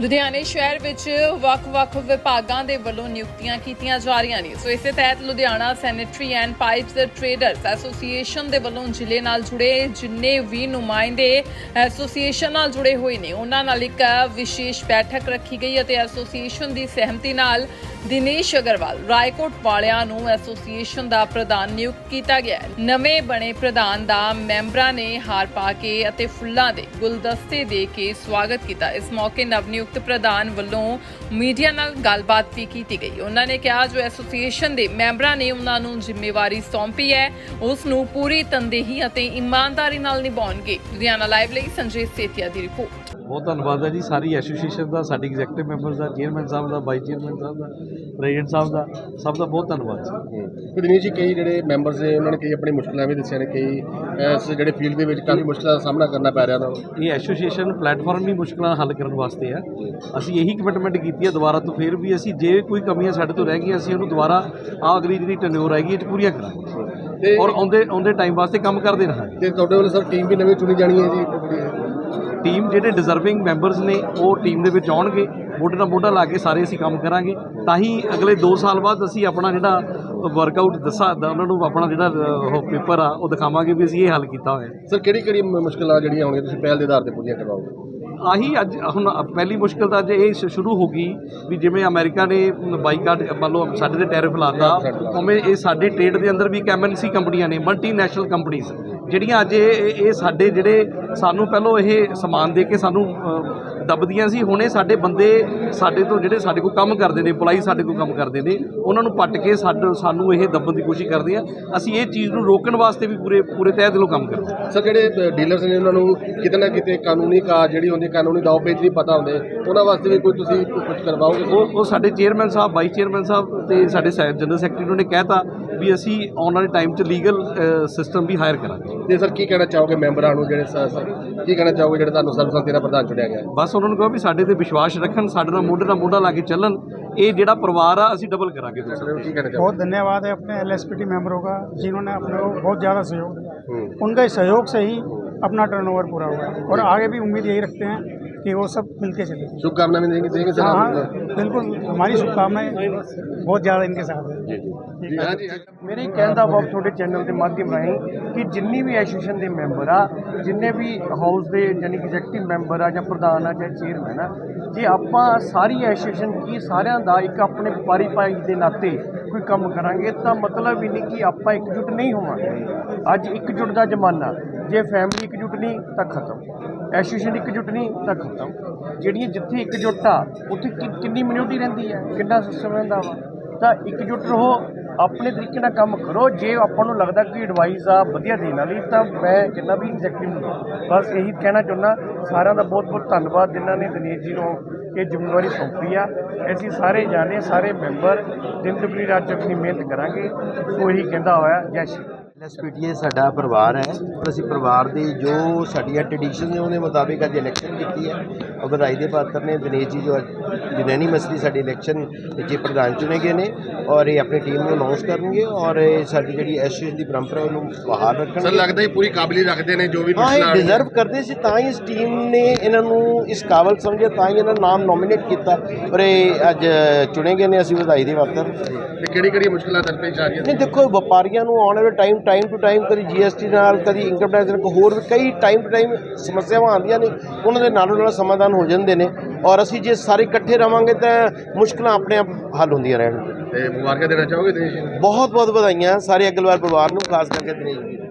ਲੁਧਿਆਣੇ ਸ਼ਹਿਰ ਵਿੱਚ ਵੱਖ-ਵੱਖ ਵਿਭਾਗਾਂ ਦੇ ਵੱਲੋਂ ਨਿਯੁਕਤੀਆਂ ਕੀਤੀਆਂ ਜਾ ਰਹੀਆਂ ਨੇ। ਸੋ ਇਸੇ ਤਹਿਤ Ludhiana sanitary and pipes traders association ਦੇ ਵੱਲੋਂ ਜ਼ਿਲ੍ਹੇ ਨਾਲ ਜੁੜੇ ਜਿੰਨੇ ਵੀ ਨੁਮਾਇੰਦੇ ਐਸੋਸੀਏਸ਼ਨ ਨਾਲ ਜੁੜੇ ਹੋਏ ਨੇ, ਉਹਨਾਂ ਨਾਲ ਇੱਕ ਵਿਸ਼ੇਸ਼ ਬੈਠਕ ਰੱਖੀ ਗਈ ਅਤੇ ਐਸੋਸੀਏਸ਼ਨ ਦੀ ਸਹਿਮਤੀ ਨਾਲ ਦਿਨੇਸ਼ ਅਗਰਵਾਲ ਰਾਏਕੋਟ ਵਾਲਿਆਂ ਨੂੰ ਐਸੋਸੀਏਸ਼ਨ ਦਾ ਪ੍ਰਧਾਨ ਨਿਯੁਕਤ ਕੀਤਾ ਗਿਆ ਨਵੇਂ ਬਣੇ ਪ੍ਰਧਾਨ ਦਾ ਮੈਂਬਰਾਂ ਨੇ ਹਾਰ ਪਾ ਕੇ ਅਤੇ ਫੁੱਲਾਂ ਦੇ ਗੁਲਦਸਤੇ ਦੇ ਕੇ ਸਵਾਗਤ ਕੀਤਾ। ਇਸ ਮੌਕੇ ਨਵ ਨਵਨਿਯੁਕਤ ਪ੍ਰਧਾਨ ਵੱਲੋਂ ਮੀਡੀਆ ਨਾਲ ਗੱਲਬਾਤ ਵੀ ਕੀਤੀ ਗਈ। ਉਹਨਾਂ ਨੇ ਕਿਹਾ, ਜੋ ਐਸੋਸੀਏਸ਼ਨ ਦੇ ਮੈਂਬਰਾਂ ਨੇ ਉਹਨਾਂ ਨੂੰ ਜ਼ਿੰਮੇਵਾਰੀ ਸੌਂਪੀ ਹੈ, ਉਸ ਨੂੰ ਪੂਰੀ ਤਨਦੇਹੀ ਅਤੇ ਇਮਾਨਦਾਰੀ ਨਾਲ ਨਿਭਾਉਣਗੇ। ਲੁਧਿਆਣਾ ਲਾਈਵ ਲਈ ਸੰਜੇ ਸੇਤੀਆ ਦੀ ਰਿਪੋਰਟ। ਬਹੁਤ ਧੰਨਵਾਦ ਹੈ ਜੀ। ਸਾਰੀ ਐਸੋਸੀਏਸ਼ਨ ਦਾ ਸਾਡੀ ਐਗਜ਼ੈਕਟਿਵ ਮੈਂਬਰਸ ਦਾ ਚੇਅਰਮੈਨ ਸਾਹਿਬ ਦਾ ਵਾਈਸ ਚੇਅਰਮੈਨ ਸਾਹਿਬ ਦਾ ਪ੍ਰੈਜ਼ੀਡੈਂਟ ਸਾਹਿਬ ਦਾ ਸਭ ਦਾ ਬਹੁਤ ਧੰਨਵਾਦ ਜੀ। ਦਿਨੀਸ਼ ਜੀ ਕਈ ਜਿਹੜੇ ਮੈਂਬਰਸ ਨੇ ਉਹਨਾਂ ਨੇ ਕਈ ਆਪਣੀ ਮੁਸ਼ਕਲਾਂ ਵੀ ਦੱਸੀਆਂ ਨੇ ਕਈ ਇਸ ਜਿਹੜੇ ਫੀਲਡ ਦੇ ਵਿੱਚ ਕਾਫੀ ਮੁਸ਼ਕਲਾਂ ਦਾ ਸਾਹਮਣਾ ਕਰਨਾ ਪੈ ਰਿਹਾ ਉਹਨਾਂ ਨੂੰ ਇਹ ਐਸੋਸੀਏਸ਼ਨ ਪਲੇਟਫਾਰਮ ਵੀ ਮੁਸ਼ਕਲਾਂ ਹੱਲ ਕਰਨ ਵਾਸਤੇ ਹੈ ਅਸੀਂ ਇਹੀ ਕਮਿਟਮੈਂਟ ਕੀਤੀ ਹੈ ਦੁਬਾਰਾ ਤੋਂ ਫਿਰ ਵੀ ਅਸੀਂ ਜੇ ਕੋਈ ਕਮੀਆਂ ਸਾਡੇ ਤੋਂ ਰਹਿ ਗਈਆਂ ਅਸੀਂ ਉਹਨੂੰ ਦੁਬਾਰਾ ਆ ਅਗਲੀ ਜਿਹੜੀ ਟੈਨਿਓਰ ਹੈਗੀ ਇਹ 'ਚ ਪੂਰੀਆਂ ਕਰਾਂਗੇ। ਔਰ ਆਉਂਦੇ ਆਉਂਦੇ ਟਾਈਮ ਵਾਸਤੇ ਕੰਮ ਕਰਦੇ ਰਹਾਂਗੇ। ਤੇ ਤੁਹਾਡੇ ਵੱਲੋਂ ਸਰ ਟੀਮ ਵੀ ਨਵੀਂ ਚੁਣੀ ਜਾਣੀ ਹੈ ਜੀ। ਟੀਮ ਜਿਹੜੇ ਡਿਜ਼ਰਵਿੰਗ ਮੈਂਬਰਸ ਨੇ, ਉਹ ਟੀਮ ਦੇ ਵਿੱਚ ਆਉਣਗੇ। ਮੋਢੇ ਨਾਲ ਮੋਢਾ ਲਾ ਕੇ ਸਾਰੇ ਅਸੀਂ ਕੰਮ ਕਰਾਂਗੇ। ਤਾਂ ਹੀ ਅਗਲੇ 2 ਸਾਲ ਬਾਅਦ ਅਸੀਂ ਆਪਣਾ ਜਿਹੜਾ ਵਰਕਆਊਟ ਦੱਸਾ ਉਹਨਾਂ ਨੂੰ ਆਪਣਾ ਜਿਹੜਾ ਉਹ ਪੇਪਰ ਆ, ਉਹ ਦਿਖਾਵਾਂਗੇ ਵੀ ਅਸੀਂ ਇਹ ਹੱਲ ਕੀਤਾ ਹੋਇਆ। ਸਰ ਕਿਹੜੀ ਕਿਹੜੀ ਮ- ਮੁਸ਼ਕਲਾਂ ਜਿਹੜੀਆਂ ਹੋਣਗੀਆਂ ਤੁਸੀਂ ਪਹਿਲ ਦੇ ਆਧਾਰ ਤੇ ਪੂਰੀਆਂ ਕਰਵਾਓਗੇ? ਆਹੀ ਅੱਜ ਹੁਣ ਪਹਿਲੀ ਮੁਸ਼ਕਲ ਤਾਂ ਅੱਜ ਇਹ ਸ਼ੁਰੂ ਹੋ ਗਈ ਵੀ ਜਿਵੇਂ ਅਮਰੀਕਾ ਨੇ ਬਾਈਕਾਟ ਮੰਨ ਲਓ ਸਾਡੇ ਤੇ ਟੈਰਿਫ ਲਾਤਾ ਉਵੇਂ ਇਹ ਸਾਡੇ ਟ੍ਰੇਡ ਦੇ ਅੰਦਰ ਵੀ ਕੈਮਨਸੀ ਕੰਪਨੀਆਂ ਨੇ ਮਲਟੀਨੈਸ਼ਨਲ ਕੰਪਨੀਆਂ ਜਿਹੜੀਆਂ ਅੱਜ ਇਹ ਇਹ- ਸਾਡੇ ਜਿਹੜੇ ਸਾਨੂੰ ਪਹਿਲਾਂ ਇਹ ਸਮਾਨ ਦੇ ਕੇ ਸਾਨੂੰ ਅ, ਦੱਬਦੀਆਂ ਸੀ ਹੁਣੇ ਸਾਡੇ ਬੰਦੇ ਸਾਡੇ ਤੋਂ ਜਿਹੜੇ ਸਾਡੇ ਕੋਲ ਕੰਮ ਕਰਦੇ ਨੇ EMPLOYEE ਸਾਡੇ ਕੋਲ ਕੰਮ ਕਰਦੇ ਨੇ ਉਹਨਾਂ ਨੂੰ ਪੱਟ ਕੇ ਸਾਡੇ ਸਾਨੂੰ ਇਹ ਦੱਬਣ ਦੀ ਕੋਸ਼ਿਸ਼ ਕਰਦੇ ਆ। ਅਸੀਂ ਇਹ ਚੀਜ਼ ਨੂੰ ਰੋਕਣ ਵਾਸਤੇ ਵੀ ਪੂਰੇ ਪੂਰੇ ਤਹਿ ਦਿਲੋਂ ਕੰਮ ਕਰਦੇ ਹਾਂ। ਸਰ ਜਿਹੜੇ ਡੀਲਰਸ ਨੇ ਉਹਨਾਂ ਨੂੰ ਕਿਤੇ ਨਾ ਕਿਤੇ ਕਾਨੂੰਨੀ ਕਾ ਜਿਹੜੀ ਹੁੰਦੀ ਕਾਨੂੰਨੀ ਦਾਅ ਪੇਚ ਨਹੀਂ ਪਤਾ ਹੁੰਦੇ ਉਹਨਾਂ ਵਾਸਤੇ ਵੀ ਕੋਈ ਤੁਸੀਂ ਕੁਝ ਕਰਵਾਓਗੇ ਉਹ ਉਹ ਸਾਡੇ ਚੇਅਰਮੈਨ ਸਾਹਿਬ ਵਾਈਸ ਚੇਅਰਮੈਨ ਸਾਹਿਬ ਤੇ ਸਾਡੇ ਜਨਰਲ ਸੈਕਟਰੀ ਨੇ ਕਹਿਤਾ ਵੀ ਅਸੀਂ ਆਉਣ ਵਾਲੇ ਟਾਈਮ 'ਚ ਲੀਗਲ ਸਿਸਟਮ ਵੀ ਹਾਇਰ ਕਰਾਂਗੇ ਤੇ ਸਰ ਕੀ ਕਹਿਣਾ ਚਾਹੋਗੇ ਮੈਂਬਰਾਂ ਨੂੰ ਜਿਹੜੇ ਸ- ਸ- ਕੀ ਕਹਿਣਾ ਚਾਹੋਗੇ ਜਿਹੜੇ ਤੁਹਾਨੂੰ ਸਰਬਸੰਮਤੀ ਨਾਲ ਪ੍ਰਧਾਨ ਚੁਣਿਆ ਗਿਆ ਹੈ ਬਸ ਉਹਨਾਂ ਨੂੰ ਕਹੋ ਵੀ ਸਾਡੇ ਤੇ ਵਿਸ਼ਵਾਸ ਰੱਖਣ ਸਾਡੇ ਨਾਲ ਮੋਢੇ ਨਾਲ ਮੋਢਾ ਲਾ ਕੇ ਚੱਲਣ ਇਹ ਜਿਹੜਾ ਪਰਿਵਾਰ ਆ ਅਸੀਂ ਡਬਲ ਕਰਾਂਗੇ ਦੂਸਰਾ ਕੀ ਕਹਿਣਾ ਚਾਹੋਗੇ बहुत धन्यवाद है अपने एल मेंबरों का जिन्होंने अपने को बहुत ज़्यादा सहयोग दिया हम्म, उनका इस सहयोग से ही अपना टर्नओवर पूरा हुआ है और आगे भी उम्मीद यही रखते हैं कि वो सब मिलके चले शुभकामना भी देंगे देंगे सर हाँ आप हाँ बिल्कुल हमारी शुभकामनाएं बहुत ज़्यादा इनके साथ है जी जी हाँ जी हाँ। ਮੇਰੇ ਕਹਿਣ ਦਾ ਭਾਵ ਤੁਹਾਡੇ ਚੈਨਲ ਦੇ ਮਾਧਿਅਮ ਰਾਹੀਂ ਕਿ ਜਿੰਨੀ ਵੀ ਐਸੋਸੀਏਸ਼ਨ ਦੇ ਮੈਂਬਰ ਆ ਜਿੰਨੇ ਵੀ ਹਾਊਸ ਦੇ ਯਾਨੀ ਕਿ ਐਗਜ਼ੈਕਟਿਵ ਮੈਂਬਰ ਆ ਜਾਂ ਪ੍ਰਧਾਨ ਆ ਜਾਂ ਚੇਅਰਮੈਨ ਆ ਜੇ ਆਪਾਂ ਸਾਰੀ ਐਸੋਸੀਏਸ਼ਨ ਕੀ ਸਾਰਿਆਂ ਦਾ ਇੱਕ ਆਪਣੇ ਵਪਾਰੀ ਭਾਈ ਦੇ ਨਾਤੇ ਕੋਈ ਕੰਮ ਕਰਾਂਗੇ ਤਾਂ ਮਤਲਬ ਹੀ ਨਹੀਂ ਕਿ ਆਪਾਂ ਇਕਜੁੱਟ ਨਹੀਂ ਹੋਵਾਂਗੇ ਅੱਜ ਇਕਜੁੱਟ ਦਾ ਜ਼ਮਾਨਾ ਜੇ ਫੈਮਿਲੀ ਇਕਜੁੱਟ ਨਹੀਂ, ਤਾਂ ਖਤਮ। ਐਸੋਸੀਏਸ਼ਨ ਇਕਜੁੱਟ ਨਹੀਂ, ਤਾਂ ਖਤਮ। ਜਿਹੜੀਆਂ ਜਿੱਥੇ ਇਕਜੁੱਟ ਆ, ਉੱਥੇ ਕਿ- ਕਿੰਨੀ ਮਿਊਨਿਟੀ ਰਹਿੰਦੀ ਹੈ? ਕਿੰਨਾ ਸਿਸਟਮ ਰਹਿੰਦਾ ਵਾ? ਤਾਂ ਇਕਜੁੱਟ ਰਹੋ, ਆਪਣੇ ਤਰੀਕੇ ਨਾਲ ਕੰਮ ਕਰੋ। ਜੇ ਆਪਾਂ ਨੂੰ ਲੱਗਦਾ ਕਿ ਐਡਵਾਈਸ ਆ, ਵਧੀਆ ਦੇਣ ਵਾਲੀ, ਤਾਂ ਮੈਂ ਜਿੰਨਾ ਵੀ ਐਗਜ਼ੈਕਟਿਵ ਨੂੰ ਬਸ ਇਹੀ ਕਹਿਣਾ ਚਾਹੁੰਦਾ, ਸਾਰਿਆਂ ਦਾ ਬਹੁਤ ਬਹੁਤ ਧੰਨਵਾਦ, ਜਿਨ੍ਹਾਂ ਨੇ ਦਿਨੇਸ਼ ਜੀ ਨੂੰ ਇਹ ਜ਼ਿੰਮੇਵਾਰੀ ਸੌਂਪੀ ਆ। ਅਸੀਂ ਸਾਰੇ ਜਾਣੇ, ਸਾਰੇ ਮੈਂਬਰ ਦਿਨ ਦੁਪਹਿਰੀ ਰਾਤ ਚੁੱਕਣੀ ਮਿਹਨਤ ਕਰਾਂਗੇ। ਸੋ ਇਹੀ ਕਹਿੰਦਾ ਹੋਇਆ, ਜੈ ਸ਼੍ਰੀ ਐਸਪੀਟੀਏ ਸਾਡਾ ਪਰਿਵਾਰ ਹੈ। ਔਰ ਅਸੀਂ ਪਰਿਵਾਰ ਦੇ ਜੋ ਸਾਡੀਆਂ ਟ੍ਰੈਡੀਸ਼ਨ ਨੇ ਉਹਦੇ ਮੁਤਾਬਿਕ ਅੱਜ ਇਲੈਕਸ਼ਨ ਕੀਤੀ ਹੈ। ਔਰ ਵਧਾਈ ਦੇ ਪਾਤਰ ਨੇ ਦਿਨੇਸ਼ ਜੀ ਜੋ ਜਨੈਨੀ ਮਸਲੀ ਸਾਡੀ ਇਲੈਕਸ਼ਨ ਵਿੱਚ ਪ੍ਰਧਾਨ ਚੁਣੇ ਗਏ ਨੇ। ਔਰ ਇਹ ਆਪਣੀ ਟੀਮ ਨੂੰ ਅਨਾਉਂਸ ਕਰਨਗੇ ਔਰ ਇਹ ਸਾਡੀ ਜਿਹੜੀ ਐਸੋਸੀਏਸ਼ਨ ਦੀ ਪਰੰਪਰਾ ਉਹਨੂੰ ਬਹਾਲ ਸਰ ਰੱਖਣਗੇ ਲੱਗਦਾ ਹੀ ਪੂਰੀ ਕਾਬਲੀ ਰੱਖਦੇ ਨੇ ਜੋ ਵੀ ਮੁਸ਼ਕਲਾਂ ਡਿਜ਼ਰਵ ਕਰਦੇ ਸੀ ਤਾਂ ਹੀ ਇਸ ਟੀਮ ਨੇ ਇਹਨਾਂ ਨੂੰ ਇਸ ਕਾਬਲ ਸਮਝਿਆ ਤਾਂ ਹੀ ਇਹਨਾਂ ਨਾਮ ਨੋਮੀਨੇਟ ਕੀਤਾ। ਔਰ ਇਹ ਅੱਜ ਚੁਣੇ ਗਏ ਨੇ ਅਸੀਂ ਵਧਾਈ ਦੇ ਪਾਤਰ। ਤੇ ਕਿਹੜੀ ਕਿਹੜੀ ਮੁਸ਼ਕਲਾਂ ਦਰਪੇਸ਼ ਆ ਰਹੀਆਂ ਨੇ? ਨਹੀਂ ਦੇਖੋ ਵਪਾਰੀਆਂ ਨੂੰ ਆਉਣ ਵਾਲੇ ਟਾਈਮ ਟਾਈਮ ਟੂ ਟਾਈਮ ਕਦੀ ਜੀਐਸਟੀ ਨਾਲ ਕਦੀ ਇਨਕਮ ਟੈਕਸ ਨਾਲ ਹੋਰ ਕਈ ਟਾਈਮ ਟੂ ਟਾਈਮ ਸਮੱਸਿਆਵਾਂ ਆਉਂਦੀਆਂ ਨੇ ਉਹਨਾਂ ਦੇ ਨਾਲੋਂ ਨਾਲ ਸਮਾਧਾਨ ਹੋ ਜਾਂਦੇ ਨੇ। ਔਰ ਅਸੀਂ ਜੇ ਸਾਰੇ ਇਕੱਠੇ ਰਵਾਂਗੇ ਤਾਂ ਮੁਸ਼ਕਲਾਂ ਆਪਣੇ ਆਪ ਹੱਲ ਹੁੰਦੀਆਂ ਰਹਿਣਗੀਆਂ ਤੇ ਮੁਬਾਰਕਾਂ ਦੇਣਾ ਚਾਹੋਗੇ ਦਿਨੇਸ਼ ਜੀ ਨੂੰ? ਬਹੁਤ ਬਹੁਤ ਵਧਾਈਆਂ ਸਾਰੇ ਅਗਲਵਾਰ ਪਰਿਵਾਰ ਨੂੰ ਖਾਸ ਕਰਕੇ ਦਿਨੇਸ਼ ਜੀ ਨੂੰ।